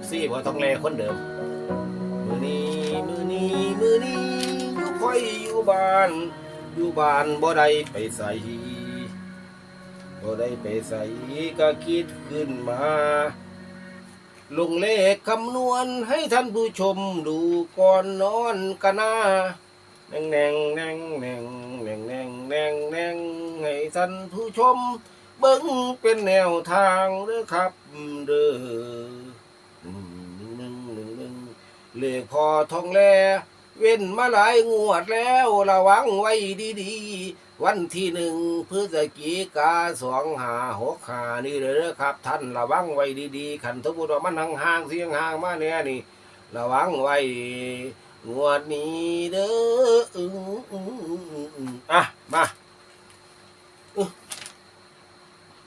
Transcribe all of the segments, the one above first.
ฟซีพอต้องแลคนเดิม มือนี้มือนี้มือนี้อยู่คอยอยู่บ้าน อยู่บ้านบ่ได้ไปใส่บ่ได้ไปใส่ก็คิดขึ้นมาลงเลขคำนวณให้ท่านผู้ชมดูก่อนนอนกันนะแนงแนงแนงแนงแนงแนงแนงแนงให้ท่านผู้ชม เบิ่งเป็นแนวทางเด้อครับเด้อ เลขพอทองแล เว้นมาหลายงวดแล้วระวังไว้ดีๆ วันที่หนึ่งพฤศจิกาสองหาหกหานี่เลยนะครับ ท่านระวังไว้ดีๆขันทุบุตรมันห่างๆเสียงห่างมาเนี่ยนี่ ระวังไว้งวดนี้เด้ออะมา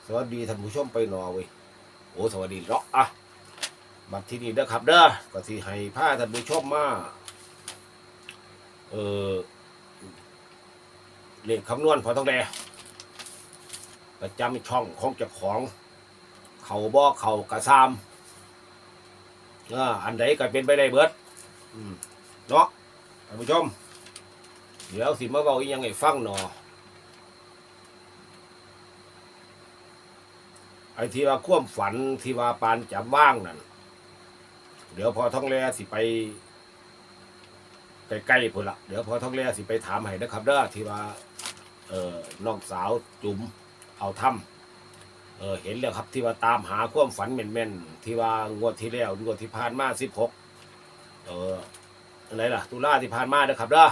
สวัสดีท่านผู้ชมไปนอเว้ยโอ้สวัสดีเนาะอะ มาที่นี่นะครับเด้อก็สิให้พาท่านผู้ชมมาเออเลขคำนวณพอต้องแดประจำช่องของเจ้าของ เขาบ่อเขากระซามอออันใดก็เป็นไปได้เบิดเนาะท่านผู้ชม เดี๋ยวสิมาเบาอีกยังไงฟังหนอไอ้ที่ว่าควมฝันที่ว่าปานจับว่างนั่น เดี๋ยวพอท้องแลสิไปใกล้ๆพุ่นละเดี๋ยวพอท้องแลสิไปถามให้นะครับเด้อที่ว่า เออน้องสาวจุ๋มเอาถ้ำเออเห็นแล้วครับที่ว่าตามหาความฝันแม่นๆที่ว่างวดที่แล้วงวดที่ผ่านมาสิบหกเอออะไรล่ะ ตุลาที่ผ่านมาเด้อครับเด้อ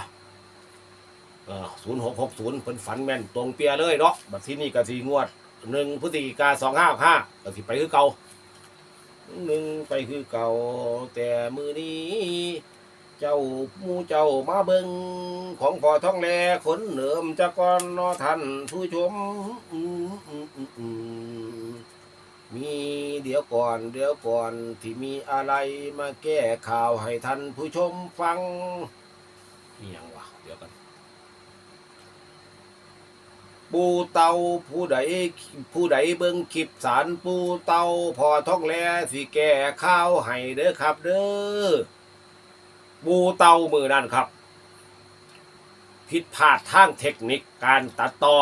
เออศูนย์หกหกศูนย์เพิ่นฝันแม่นตรงเปียเลยเนาะบัดที่นี่ก็สีงวดหนึ่งพฤศจิกาสองห้าห้าก็สิไปคือเก่า หนึ่งไปคือเก่า แต่มือนี้ เจ้ามูเจ้ามาเบิงของพอท้องแลขนเหนิมจะก่อนนอท่านผู้ชมอืมอืมอืมอืมมีเดี๋ยวก่อนเดี๋ยวก่อนที่มีอะไรมาแก้ข่าวให้ท่านผู้ชมฟังนี่ยังวะเดี๋ยวกัน ปูเตาผู้ใดผู้ใดเบิ่งคลิปสารปูเตาพอท้องแลสิแก้ข้าวให้เด้อครับ เด้อบูเตามือนั่นครับ ผิดพลาดทางเทคนิคการตัดต่อ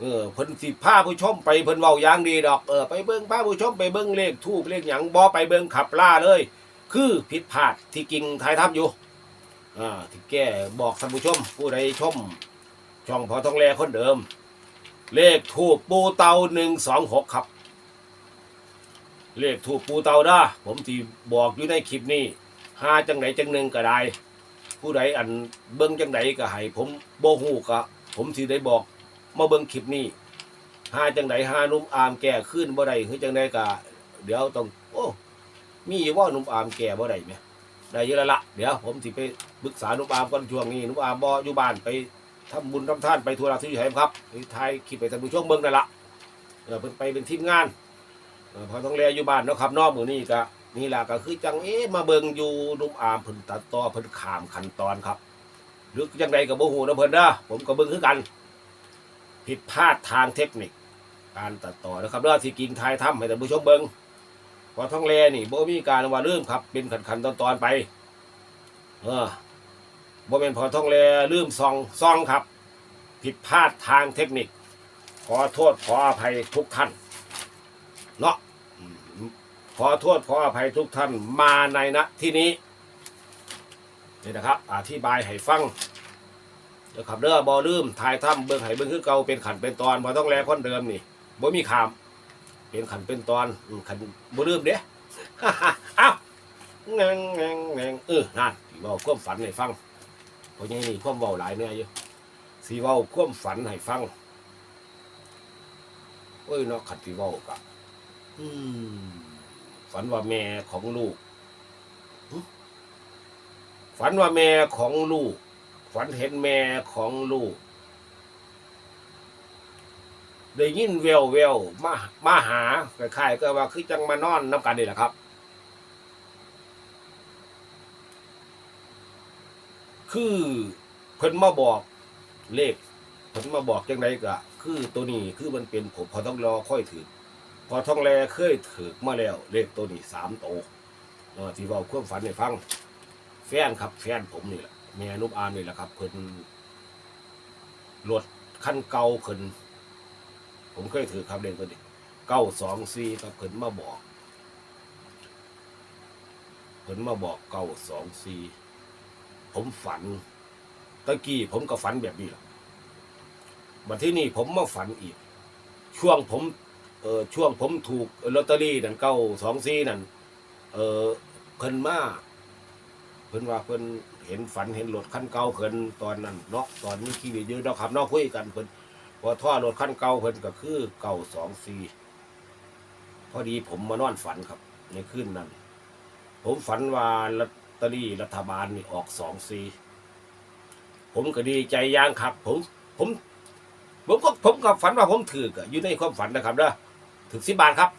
เออเพิ่นสิพาผู้ชมไปเพิ่นเว้าอย่างดีดอกเออไปเบิ่งพาผู้ชมไปเบิ่งเลขทูบเลขหยังบ่ไปเบิ่งขับล่าเลย คือผิดพลาดที่กิ่งทายทับอยู่อ่าที่แก้บอกท่านผู้ชมผู้ใดชม ช่องพอต้องแลคนเดิม เลขทูบปูเตาหนึ่งสองหกครับ เลขถูกปูเตาด้าผมที่บอกอยู่ในคลิปนี้หาจังไหนจังหนึ่งก็ได้ ผู้ใดอันเบิ้งจังไหนก็ให้ผมโบหูกะผมสิได้บอกมาเบิ้งคลิปนี้หาจังไหนหานุ่มอามแก่ขึ้นบ่ได้คือจังไดก็เดี๋ยวต้องโอ้มีว่านุ่มอามแก่บ่ได้ไหมได้เยอะแล้วละเดี๋ยวผมสิไปปรึกษานุ่มอามก่อนช่วงนี้นุ่มอามบ่อยู่บ้านไป ทำบุญทำท่านไปทัวร์ราที่ไหนครับไปถ่ายคลิปไปท่านผู้ชมเบิ้งนั่นละเออเพิ่นไปเป็นทีมงานเออพอต้องแลอยู่บ้านเนาะครับนอกมือนี่ก็นี่แหละก็คือจังเอ๊ะมาเบิ่งอยู่นุ่มอามเพิ่นตัดต่อเพิ่นขามขั้นตอนครับหรือจังใดก็บ่ฮู้นะเพิ่นเด้อผมก็เบิ่งคือกัน ผิดพลาดทางเทคนิค การตัดต่อนะครับเด้อที่กิ่งทยทำให้ท่านผู้ชมเบิ่งพอท้องแลนี่โบมีการว่าลืมครับ เป็นขั้นๆตอนไป เออ บ่แม่นพอท้องแลลืมซองซองครับ ผิดพลาดทางเทคนิค ขอโทษขออภัยทุกท่านเนาะขอโทษขออภัยทุกท่านมาในณที่นี้นี่นะครับ อธิบายให้ฟังเดี๋ยวขับเรือบอลืมถ่ายถ้ำเบิ้งไห้เบิ้องคือเก่าเป็นขันเป็นตอนพอต้องแลคนเดิมนี่บ่มีขาม เป็นขันเป็นตอนขันบ่ลืมเด้เอ้าแงงงงแงงเออนั่นสิเว้าความฝันให้ฟัง เพราะงี้นี่ความเว้าหลายเนี่ยอยู่สีเว้าความฝันให้ฟังเอ้ยเนาะขันสีเว้ากะอืมฝันว่าแม่ของลูกฝันว่าแม่ของลูก ฝันเห็นแม่ของลูก ได้ยินแววแววมามาหาคล้ายๆก็ว่าคือจังมานอนน้ำกันนี่แหละครับ คือเพิ่นมาบอกเลขเพิ่นมาบอกจังไดก็คือตัวนี้คือมันเป็นผมพอต้องรอค่อยถือพอท่องแลเคยถือมาแล้ว เลขตัวนี้สามโตวเออที่เว่าความฝันให้ฟัง แฟนครับ แฟนผมนี่แหละแม่นุบอามนี่แหละครับเพิ่นรถคันเก่าเพิ่นผมเคยถือครับเลขตัวนี้เก้าสองสี่ครับเพิ่นมาบอกเพิ่นมาบอกเก้าสองสี่ ผมฝันตะกี้ผมก็ฝันแบบนี้แหละมาที่นี่ผมมาฝันอีก ช่วงผมเออช่วงผมถูกลอตเตอรี่นั่นเก้าสองสี่นั่นเออเพิ่นมาเพิ่นว่าเพิ่นเห็นฝันเห็นรถคันเก่าเพิ่นตอนนั้นเนาะตอนนี้ขี่ยืนเนาะครับนาะคุยกันเพิ่นพอท่อรถคันเก่าเพิ่นก็คือเก้าสองสี่พอดีผมมานอนฝันครับ ในคืนนั้น ผมฝันว่าล ตอรี่รัฐบาลนี่ออกสองสี่ผมก็ดีใจอยางครับ ผม ผมผมก็ผมก็ฝันว่าผมถือกอยู่ในความฝันนะครับเด้อถือสิบบาทครับ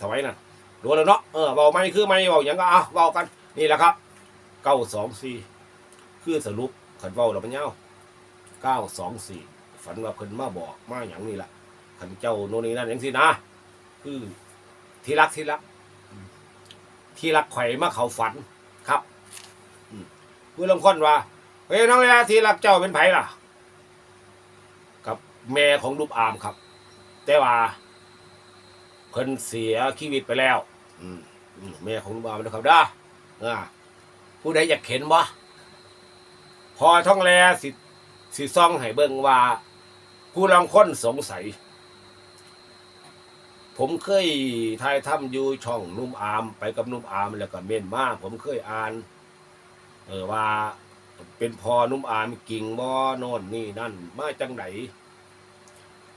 สมัยนั้นดูแล้วเนาะเออเบาไม่คือไม่เบาอย่างก็เอะเบากันนี่แหละครับเก้าสองสี่คือสรุปขันเบาเราเป็นเงาเก้าสองสี่ฝันว่าเพิ่นมาบอกมาอย่างนี้แหละขันเจ้าโน่นนี่นั่นอย่างสินะคือที่รักที่รัก ที่รักไข่มาเขาฝัน มผู้ลงคนว่าเฮ้ยน้องเลยที่รักเจ้าเป็นไผล่ะ กับแม่ของลูกอามครับ แต่ว่าเพิ่นเสียชีวิตไปแล้ว อืมอืมแม่ของลูกอามนะครับเด้ออ่าผู้ใดอยากเห็นบ่พอท่องแลสิสิซ่องให้เบิ่งว่าผู้ลังคนสงสัย ผมเคยถ่ายทำอยู่ช่องนุ่มอาม ไปกับนุ่มอามแล้วก็เม่นมาผมเคยอ่าน เออว่าเป็นพอนุ่มอามกิ่งบ่โน่นนี่นั่นมาจังไหน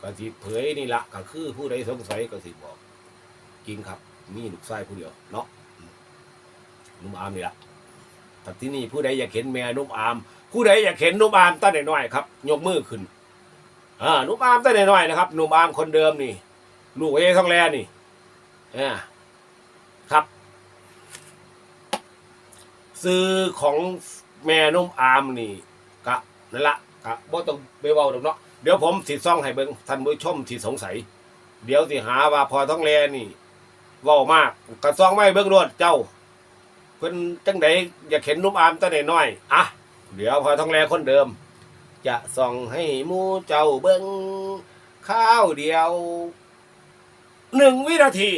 ก็สิเผยนี่ละก็คือผู้ใดสงสัยก็สิบอกกิ่งครับ มีลูกชายผู้เดียวเนาะนุ่มอามนี่ละแต่ที่นี่ผู้ใดอยากเห็นแม่นุ่มอาม ผู้ใดอยากเห็นนุ่มอามตั้งน้อยครับยกมือขึ้นอ่านุ่มอามตั้งน้อยนะครับนุ่มอามคนเดิมนี่ ลูกเอท้องแลนี่อ่าครับ ซื้อของแม่นุ่มอามนี่กะนั่นละกะบ่ต้องไปเว้าดอกเนาะเดี๋ยวผมสิซ่องให้เบิ่งท่านผู้ชมที่สงสัย เดี๋ยวสิหาว่าพอท้องแลนี่เว้ามากกะซ่องไม่เบิ่งรวดเจ้า เพิ่นจังไดอยากเห็นนุ่มอามตั้งแต่น้อยอะเดี๋ยวพอท้องแลคนเดิม จะส่องให้หมู่เจ้าเบิ่งข้าวเดียวหนึ่งวินาที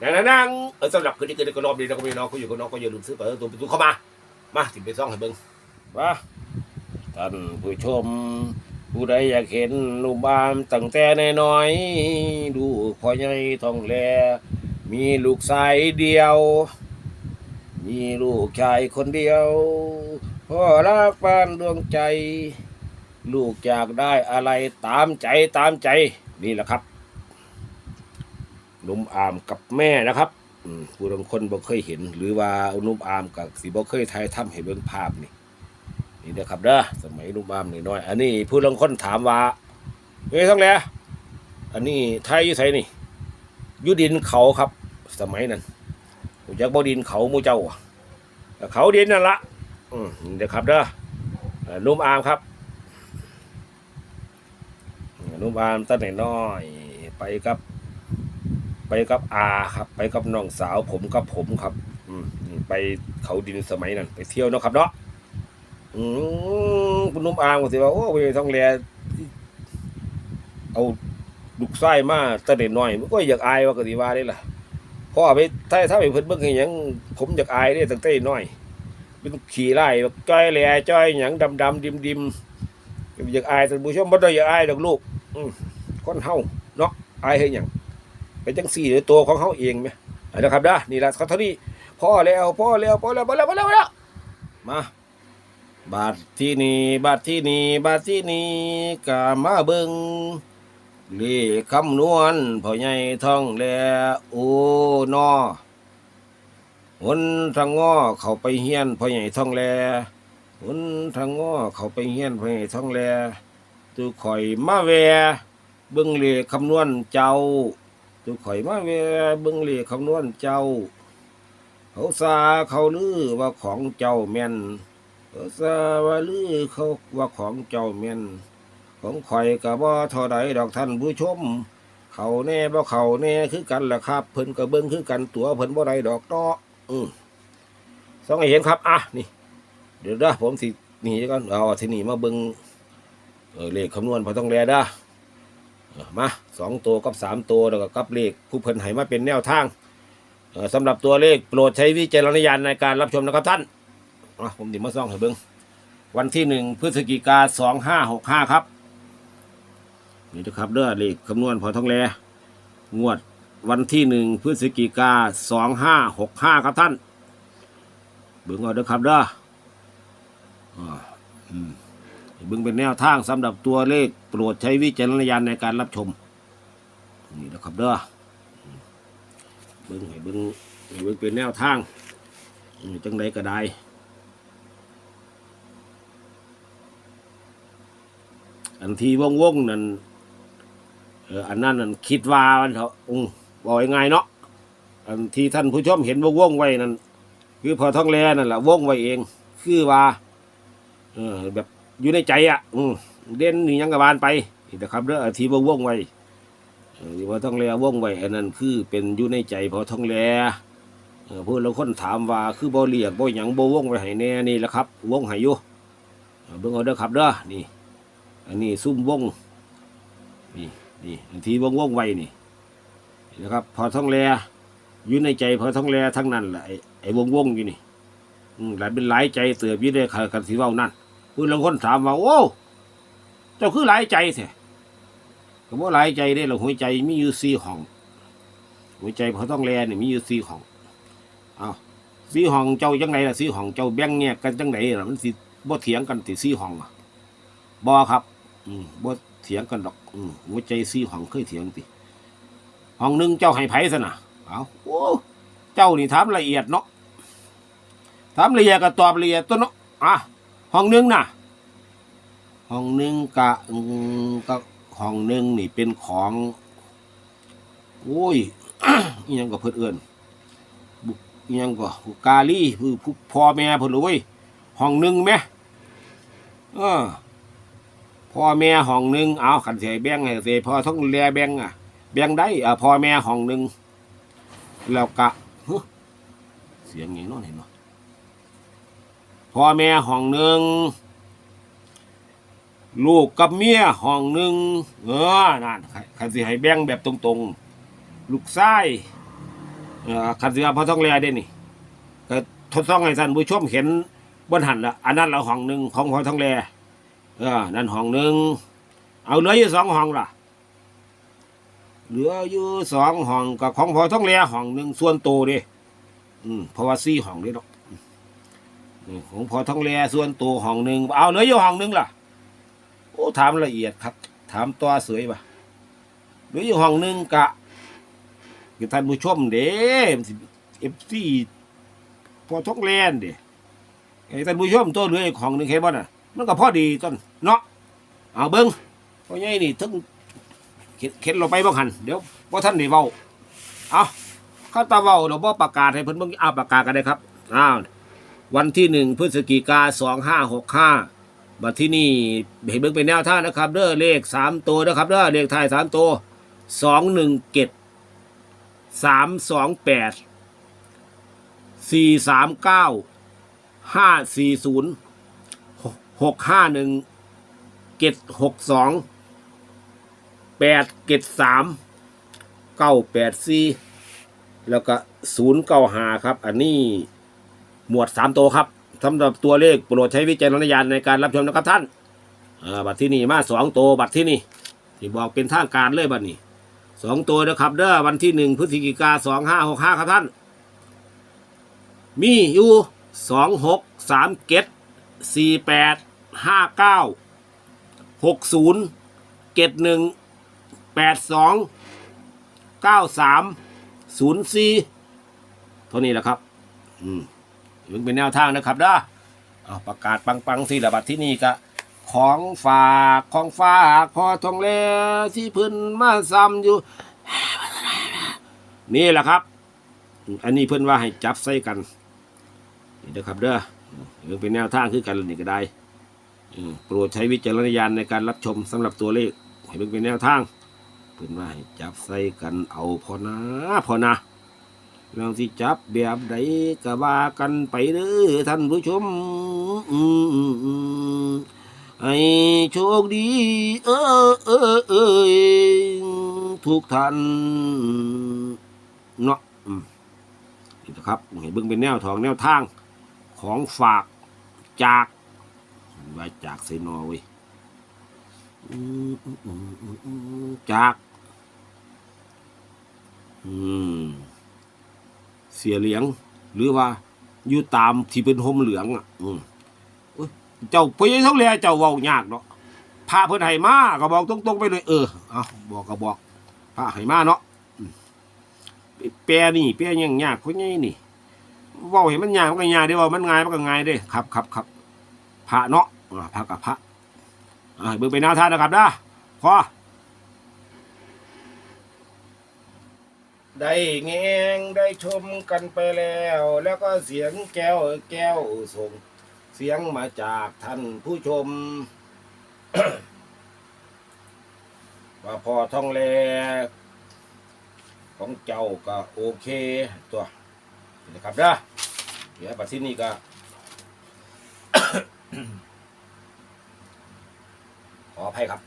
นั่งนั่งเออสำหรับคืนนี้คืนนี้ก็รอบดีแล้วก็มีน้องก็อยู่กับน้องก็อย่าลืมซื้อเปิดตัวประตูเข้ามา มาถึงไปซ่องให้เบิ้งมาท่านผู้ชม ผู้ใดอยากเห็นหนุ่มบามตั้งแต่น้อยๆดูพ่อใหญ่ทองแลมีลูกชายเดียว มีลูกชายคนเดียวพ่อรักปานดวงใจ ลูกอยากได้อะไรตามใจตามใจนี่แหละครับ นุ่มอามกับแม่นะครับผู้บางคนบ่เคยเห็น หรือว่านุ่มอามกับสิบ่เคยถ่ายทำให้เบิ่งภาพนี่นี่นะครับเด้อสมัยนุ่มอามน้อยๆอันนี้ผู้บางคนถามว่าเฮ้ยทั้งแลอันนี้ไทยอยู่ไสนี่ยู่ดินเขาครับ สมัยนั้นรู้จักบ่ดินเขามู่เจ้าเขาดินนั่นละอืมนี่นะครับเด้อนุ่มอามครับนุ่มอามตั้งแต่น้อยไปกับ กับอาครับ ไปกับน้องสาวผมกับผมครับ อืมไปเขาดินสมัยนั้น ไปเที่ยวเนาะครับเนาะอืมคุณนุ่มอางก็สิว่าโอ้ยท้องแลเอาลูกไส้มาตั้งแต่น้อยมันก็อยากอายว่าก็สิว่าได้ล่ะพ่อไปถ้าถ้าไปเพิ่นเบิ่งให้หยังผมอยากอายเด้ตั้งแต่น้อยเป็นขี่ไล่แบบจ้อยแหล่จ้อยหยังดำๆดิมๆอยากอายท่านผู้ชมบ่ได้อยากอายดอกลูกอืมคนเฮาเนาะอายเฮ็ดหยัง เป็นจังสี่ในตัวของเขาเองไหมเอาละครับนะนี่แหละเขาเท่านี้พ่อแล้วพ่อแล้วพ่อแล้วพ่อแล้วพ่อแล้วพ่อแล้วมา บาทที่นี่บาทที่นี่บาทที่นี่กามาเบิงเลขคำนวณพ่อใหญ่ท่องแลโอนอหนทางง้อเขาไปเฮียนพ่อใหญ่ท่องแลหนทางง้อเขาไปเฮียนพ่อใหญ่ท่องแลตุข่อยมาแวเบิ่งเลขคำนวณเจ้า ตุข่อยมาเวเบิ่งเลขคำนวณเจ้า เขาซาเขาลือว่าของเจ้าแม่นเขาซาว่าลือเขาว่าของเจ้าแม่น ของข่อยก็บ่เท่าใดดอกท่านผู้ชม เขาแน่บ่เขาแน่คือกันล่ะครับ เพิ่นก็เบิ่งคือกันตัวเพิ่นบ่ได้ดอกเนาะอืมสองให้เห็นครับ อะ นี่ เดี๋ยวด้ผมสิหนีก่อนเอาทีนี้มาเบิ่งเออเลขคำนวณพอต้องแลเด้อเออ มาสองตัวกับสามตัวแล้วก็กับเลขผู้เพิ่นให้มาเป็นแนวทางสำหรับตัวเลขโปรดใช้วิจารณญาณในการรับชมนะครับท่านผมดิมาซ่องให้เบิ่งวันที่หนึ่งพฤศจิกาสองห้าหกห้าครับ นี่นะครับเด้อเลขคำนวณพอท้องแลงวดวันที่หนึ่งพฤศจิกาสองห้าหกห้าครับท่านเบิ่งเอาเด้อครับเด้ออ่าอืม เบิ่งเป็นแนวทางสำหรับตัวเลขโปรดใช้วิจารณญาณในการรับชม นี่นะครับเด้อเบิ่งให้เบิ่งให้เบิ่งเป็นแนวทางจังใดก็ได้อันที่วงวงนั่นเอออันนั้นนั่นคิดว่ามันเถอะอืมบอกยังไงเนาะอันที่ท่านผู้ชมเห็นวงวงไว้นั่นคือพอท้องแลนั่นแหละวงไว้เอง คือว่าเออแบบ อยู่ในใจอะ อืมเด่นนี่ยังกบานไปนี่นะครับเรื่องอันที่วงวงไวอที่พอท้องแลวงไวอันนั้นคือเป็นอยู่ในใจพอท้องแลเออผู้เราคนถามว่าคือบ่เรียกบ่หยังบ่วงไวให้แน่นี่แหละครับวงให้อยู่เบิ่งเอาเด้อครับเด้อนี่ อันนี้ซุ่มวงนี่นี่อันที่วงวงไวนี่นะครับ พอท่องแลอยู่ในใจพอท่องแลทั้งนั้นแหละไอ้ไอ้วงวงอยู่นี่อืมหลายเป็นหลายใจเตือบอยู่ในคันสีว้านั่น คุณลางคนถามว่าโอ้เจ้าคือหลายใจแท้ก็บ่หลายใจได้หรอกหัวใจมีอยู่สี่ห้อง หัวใจพอท่องแลนี่มีอยู่สี่ห้องเอาสี่ห้องเจ้าจังไหนล่ะสี่ห้องเจ้าแบ่งแยกกันจังไหนล่ะมันสิบ่เถียงกันติสี่ห้องอะบอครับ อืมบ่เถียงกันดอกอืมหัวใจซี่ห้องเคยเถียงติห้องหนึ่งเจ้าให้ไผซะนะเอาโอ้เจ้านี่ถามละเอียดเนาะถามละเอียดก็ตอบละเอียดตัวเนาะอะ ห้องหนึ่งน่ะ ห้องหนึ่งกะก็ห้องหนึ่งนี่เป็นของโอ้ยยังก็เพิ่นเอื้อนบุกยังก็บุกกาลีคือผู้พ่อแม่เพิ่นเลยเว้ยห้องหนึ่งไหมเออพ่อแม่ห้องหนึ่งเอาขันเสียแบงให้เสียพ่อต้องแลแบงอะแบงได้อะพ่อแม่ห้องหนึ่งแล้วกะเสียงอย่างน้นเห็นไหม พ่อแม่ห้องหนึ่งลูกกับเมียห้องหนึ่งเออนั่นขันสิให้แบ่งแบบตรงๆ ลูกชายเออขันสิว่าพ่อต้องแลได้นี่ก็ทดสอบให้ท่านผู้ชมเห็นบนหันละอันนั้นเราห้องหนึ่งของพ่อต้องแลเออนั่นห้องหนึ่งเอาเหลืออยู่สองห้องล่ะเหลืออยู่สองห้องกับของพ่อท้องแลห้องหนึ่งส่วนโตวดิอืมเพราะว่าสี่ห้องเด้เนาะ อืมของพอท้องแลส่วนโตวห้องหนึ่งเอาเหลืออยู่ห้องหนึ่งล่ะโอ้ถามละเอียดครับ ถามตัวเสยปะเหลืออยู่ห้องหนึ่งกะกท่านผู้ชมเด้เอฟซีพอท้องแลนเด้ไอ้ท่านผู้ชมตัวเหลืออีกห้องหนึ่งเห็นบ่น่ะ มันก็พอดีต้นเนาะเอาเบิ้งเพราะไงนี่ถึงเข็นเราไปบ้างหันเดี๋ยวว่าท่านได้เว้าเอาข้าตาเว้าเราบ่ประกาศให้เพิ่นเบิ่งเอาประกาศกันเลยครับอ้าว วันที่หนึ่งพฤศจิกาสองห้าหกห้าบัดที่นี่เห็นเบิ่งเป็นแนวท่านะครับเด้อเลขสามตัวนะครับเด้อเลขทายสามตัวสองหนึ่งเจ็ดสามสองแปดสี่สามเก้าห้าสี่ศูนย์หกห้าหนึ่งเจ็ดหกสองแปดเจ็ดสามเก้าแปดสี่แล้วก็ศูนย์เก้าหาครับ อันนี้ หมวดสามตัวครับสำหรับตัวเลขโปรดใช้วิจารณญาณในการรับชมนะครับท่านบัตรที่นี่มาสองตัวบัตรที่นี่ที่บอกเป็นทางการเลยบัตรนี้สองตัวนะครับเด้อวันที่หนึ่งพฤศจิกาสองห้าหกห้าครับท่าน มีอยู่สองหกสามเจ็ดสี่แปดห้าเก้าหกศูนย์เจ็ดหนึ่งแปดสองเก้าสามศูนย์สี่เท่านี้แหละครับ อืม มันเป็นแนวทางนะครับเด้อเอาประกาศปังๆสิระบัดที่นี่ก็ของฝากของฝากพอทองเลที่พื้นมาซ้ำอยู่ นี่แหละครับ อันนี้เพื่อนว่าให้จับใส่กันนี่เด้อครับเด้อเออเป็นแนวทางคือกันนี่ก็ได้อืมโปรดใช้วิจารณญาณในการรับชมสำหรับตัวเลขให้เป็นแนวทางโปรขึ้นมาให้จับใส่กันเอาพอนะพอนะ เรื่องที่จับแบบใดก็ว่ากันไปเด้อท่านผู้ชมอืมอืมอืมให้โชคดี เออเออเออทุกท่านเนาะนี่นะครับให้เบิ่งเป็นแนวทองแนวทาง ของฝากจากไว้จากเซนอเว้ยจาก อืม เสียเหลียง หรือว่าอยู่ตามที่เป็นห่มเหลืองอะอืมโอ้ยเจ้าไปยังท้องแลเจ้าเว้ายากเนาะพระเพิ่นให้มาก็บอกตรงๆไปเลย เออเอาบอกก็บอกพระให้มาเนาะแปลนี่แปลยังยากคนนี้นี่ว้าให้มันยากมันก็ยากเด้เว่ามันง่ายมันก็ง่ายเด้ครับครับครับพระเนาะพระกับพระอ่าเบิ่งไปหน้าท่านนะครับนะพอ ได้แงงได้ชมกันไปแล้ว แล้วก็เสียงแก้วแก้วส่ง เสียงมาจากท่านผู้ชม ว่าพอท่องแลของเจ้าก็โอเคตัวนะครับนะเดี๋ยวปัจจุบันนี้ก็ขออภัยครับ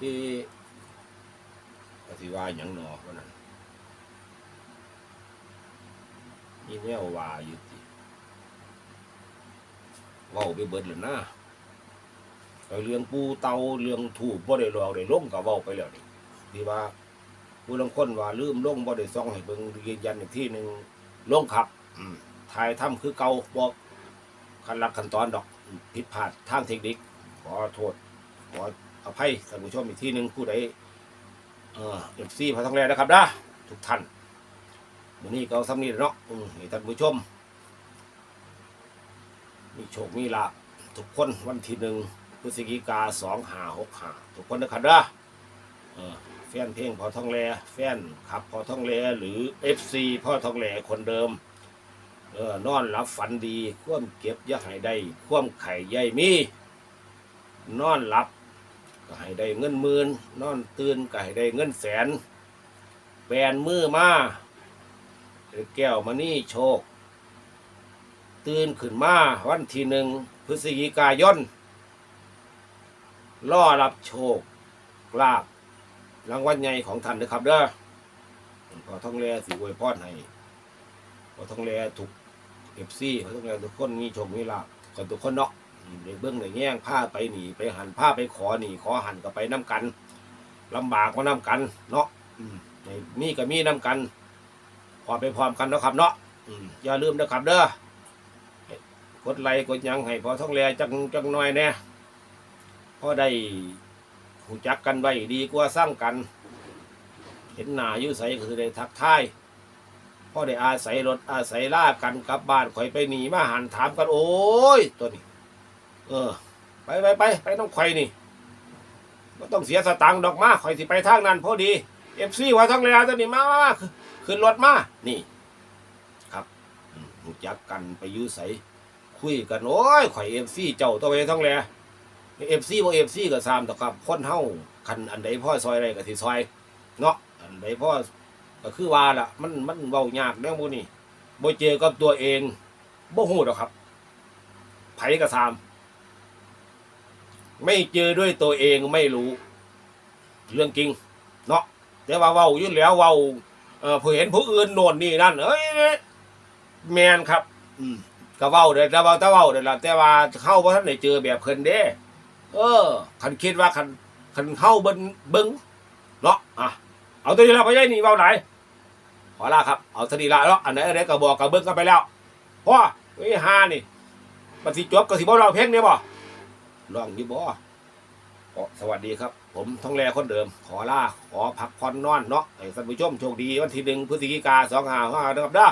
ที่ปฏิว่าอย่างหนอวันนั้น มีแนวว่าอยู่ติว้าไปเบิดแล้วนะเรื่องปูเตาเรื่องถูกบ่ได้ลอกได้ล่มก็เว้าไปแล้วนี่ที่ว่าผู้ลางคนว่าลืมลงบ่ได้ซ่องให้เบิ่งยืนยันอีกที่หนึ่งลงครับอืถ่ายทำคือเก่าบอกขั้นรักขั้นตอนดอกผิดพลาดทางเทคนิค ขอโทษ ขออภัยท่านผู้ชมอีกที่หนึ่งผู้ใดเออเอฟซีพอท้องแรนะครับนะทุกท่าน วันนี้ก็เอาสำนีเนาะอืมให้ท่านผู้ชม มีโชคมีลาภทุกคนวันที่หนึ่งพฤศจิกาสองหาหกหาทุกคนนะครับนะเอแฟนเพลงพอทองแรแฟนขับพอทองแรหรือเอฟซีพ่อทองแรคนเดิมเออนอนหลับฝันดี คว่ำเก็บยักให้ได้ คว่ำไข่ใหญ่มี นอนหลับ ก็ให้ได้เงินหมื่นนอนตื่นก็ให้ได้เงินแสนแบนมือมา เอ้ยแก้วมานี่โชค ตื่นขึ้นมาวันที่หนึ่งพฤศจิกายนล่อรับโชคลาบรางวัลใหญ่ของท่านนะครับเด้อพอท่องแลสิอวยพรให้พอท่องแลถูกเอฟซีพอท่องแลทุกคนมีโชคมีลาบกันทุกคนเนาะในเบื้องในแง่งผ้าไปหนีไปหันผ้าไปขอหนีขอหันก็ไปน้กันลำบากก็น้กัน เนาะมในมีก็มีน้กัน พอไปพร้อมกันเนาะครับเนาะอืมอย่าลืมนะครับเด้อกดไลค์กดหยังให้พอท่องแลจังจังหน่อยแน่พอได้หูจักกันไว้ดีกว่าสร้างกัน เห็นหน้าอยู่ใสก็คือได้ทักทายพอได้อาศัยรถอาศัยล่ากันกลับบ้านข่อยไปหนีมาหันถามกัน โอ้ยตัวนี้ เออ ไปไปไปไปต้องข่อยนี่ก็ต้องเสียสตังค์ดอกมาข่อยสิไปทางนั้นพอดีเอฟซีว่าทางเรือตัวนี้มามามา ขึ้นรถมา นี่ ครับอืมรู้จักกันไปยื้อใสคุยกันโอ้ยข่อยเอฟซีเจ้าตัวไปทางเรือเอฟซีบ่เอฟซีก็ซ้ำต่อครับคนเฮาคันอันใดพ่อซอยอะไรก็สิซอย เนาะอันใดพ่อก็คือว่าล่ะ มันมันเว้ายากแนวพวกนี้บ่เจอกับตัวเองบ่ฮู้ดอกครับไผก็ซ้ำไม่เจอด้วยตัวเองไม่รู้ เรื่องจริง เนาะแต่ว่าเว้ายุ่นแล้วเว้า เออผู้เห็นผู้อื่นโน่นนี่นั่น เอ้ยแมนครับ อืมก็เว้าเด้แต่เว้าแต่เว้าเด้ล่ะแต่ว่าเข้าบ่ทันได้เจอแบบเพิ่นเด้ เออคันคิดว่าคันคันเข้าเบิ่งเบิ่งเนาะอะเอาตัวนี้ละพ่อใหญ่นี่เว้าไหนขอลาครับเอาตัวนี้ละเนาะอันไหนอันไหนก็บอกก็เบิ่งกันไปแล้วพ่อไอ้ยหานี่มันสิจบก็สิบ่เราเพลงเนี่ยบ่ลองที่บ่ก็ สวัสดีครับ ผมท้องแลคนเดิม ขอลาขอพักผ่อนนอนเนาะให้ท่านผู้ชมโชคดีวันที่หนึ่งพฤศจิกาสองห้าห้านะครับเด้อ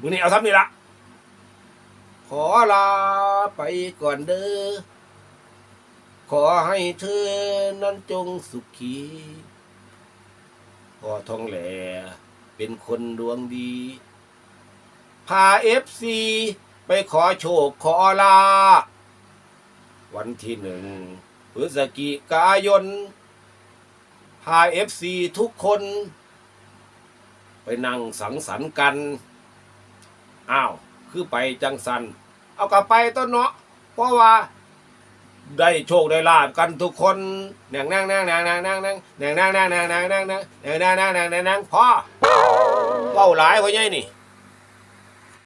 มือนี้เอาซ้ำนี่ละขอลาไปก่อนเด้อขอให้เธอนั้นจงสุขีพ่อทองแหลเป็นคนดวงดี พาเอฟซีไปขอโชคขอลา วันที่หนึ่ง พฤศจิกายน พาเอฟซีทุกคน ไปนั่งสังสรรค์กัน อ้าว คือไปจังสัน เอากลับไปต้นเนาะ เพราะว่าได้โชคได้ลาบกันทุกคนแหน่งนั่งนั่งนั่งนั่งนั่งนั่งแหน่งนั่งนั่งนั่งนั่งนั่งนั่งแหน่งนั่งนั่งนั่งนั่งนั่งพ่อเป้าหลายพ่อใหญ่นี่